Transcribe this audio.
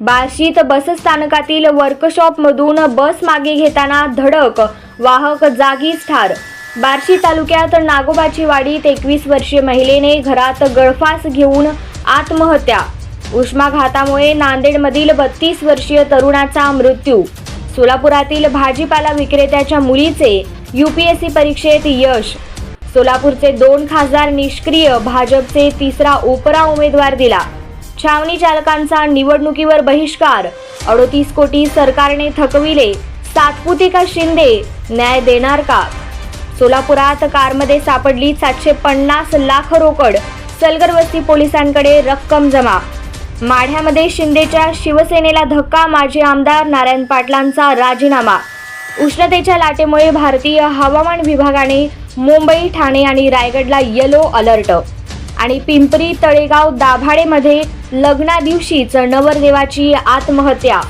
बार्शीत बसस्थानकातील वर्कशॉपमधून बस मागे घेताना धडक वाहक जागीच ठार. बार्शी तालुक्यात नागोबाची वाडीत एकवीस वर्षीय महिलेने घरात गळफास घेऊन आत्महत्या. उष्माघातामुळे नांदेडमधील बत्तीस वर्षीय तरुणाचा मृत्यू. सोलापुरातील भाजीपाला विक्रेत्याच्या मुलीचे यूपीएससी परीक्षेत यश. सोलापूरचे दोन खासदार निष्क्रिय भाजपचे तिसरा ओपरा उमेदवार दिला. छावणी चालकांचा निवडणुकीवर बहिष्कार. अडोतीस कोटी सरकारने थकविले. सातपुते का शिंदे न्याय देणार का? सोलापुरात कारमध्ये सापडली सातशे पन्नास लाख रोकड. सलगर वस्ती पोलिसांकडे रक्कम जमा. माढ्यामध्ये शिंदेच्या शिवसेनेला धक्का माजी आमदार नारायण पाटलांचा राजीनामा. उष्णतेच्या लाटेमुळे भारतीय हवामान विभागाने मुंबई ठाणे आणि रायगडला येलो अलर्ट आणि पिंपरी तळेगाव दाभाडेमध्ये लग्नादिवशीच नवरदेवाची आत्महत्या.